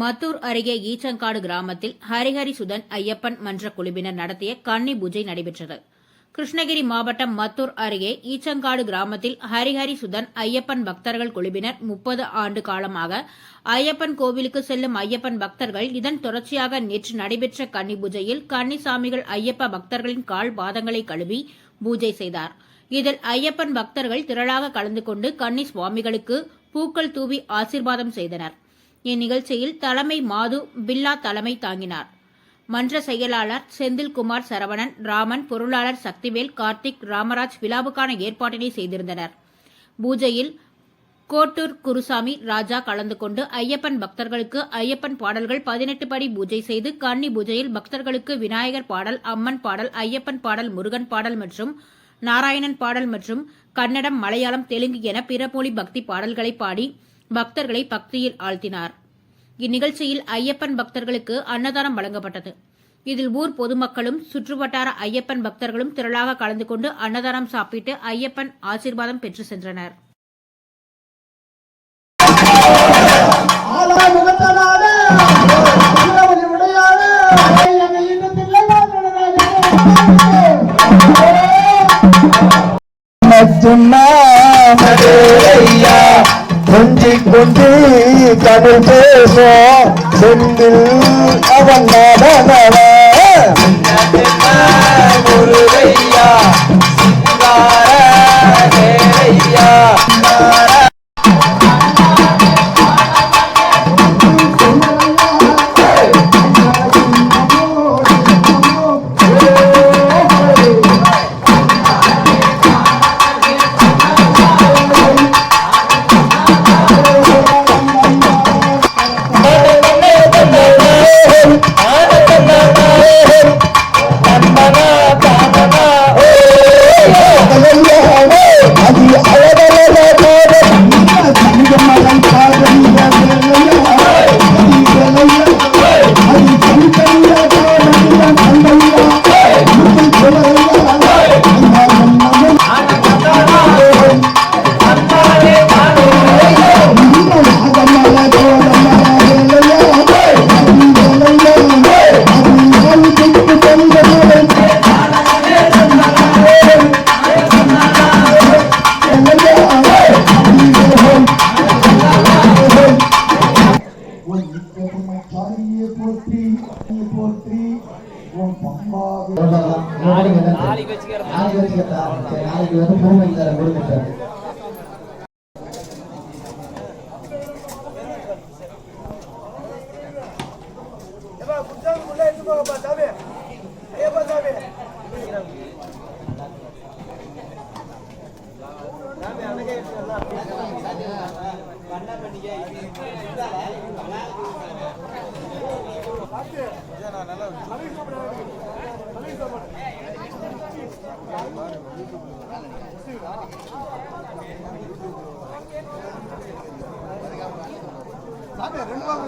மத்தூர் அருகே ஈச்சங்காடு கிராமத்தில் ஹரிஹரி சுதன் ஐயப்பன் மன்ற குழுவினர் நடத்திய கன்னி பூஜை நடைபெற்றது. கிருஷ்ணகிரி மாவட்டம் மத்தூர் அருகே ஈச்சங்காடு கிராமத்தில் ஹரிஹரி சுதன் ஐயப்பன் பக்தர்கள் குழுவினர் முப்பது ஆண்டு காலமாக ஐயப்பன் கோவிலுக்கு செல்லும் ஐயப்பன் பக்தர்கள் இதன் தொடர்ச்சியாக நேற்று நடைபெற்ற கன்னி பூஜையில் கன்னிசாமிகள் ஐயப்ப பக்தர்களின் கால் பாதங்களை கழுவி பூஜை செய்தார். இதில் ஐயப்பன் பக்தர்கள் திரளாக கலந்து கொண்டு கன்னி சுவாமிகளுக்கு பூக்கள் தூவி ஆசீர்வாதம் செய்தனர். இந்நிகழ்ச்சியில் தலைமை மாது பில்லா தலைமை தாங்கினார். மன்ற செயலாளர் செந்தில்குமார் சரவணன் ராமன் பொருளாளர் சக்திவேல் கார்த்திக் ராமராஜ் விழாவுக்கான ஏற்பாட்டினை செய்திருந்தனர். பூஜையில் கோட்டூர் குருசாமி ராஜா கலந்து கொண்டு ஐயப்பன் பக்தர்களுக்கு ஐயப்பன் பாடல்கள் பதினெட்டு படி பூஜை செய்து கன்னி பூஜையில் பக்தர்களுக்கு விநாயகர் பாடல் அம்மன் பாடல் ஐயப்பன் பாடல் முருகன் பாடல் மற்றும் நாராயணன் பாடல் மற்றும் கன்னடம் மலையாளம் தெலுங்கு என பிற மொழி பக்தி பாடல்களை பாடி பக்தர்களை பக்தியில் ஆழ்த்தினார். இந்நிகழ்ச்சியில் ஐயப்பன் பக்தர்களுக்கு அன்னதானம் வழங்கப்பட்டது. இதில் ஊர் பொதுமக்களும் சுற்றுவட்டார ஐயப்பன் பக்தர்களும் திரளாக கலந்து கொண்டு அன்னதானம் சாப்பிட்டு ஐயப்பன் ஆசீர்வாதம் பெற்று சென்றனர். ஆலா முகத்தனான திருவடி கொண்டு கடல் பேசும் செந்தில் அவன் நடனவ முருகையா நாளைக்கு வச்சுக்கிறேன் நாளைக்கு வச்சுக்கிறேன் நாளைக்கு வந்து பொறுமை தர கொடுங்க ரெண்டு வாங்க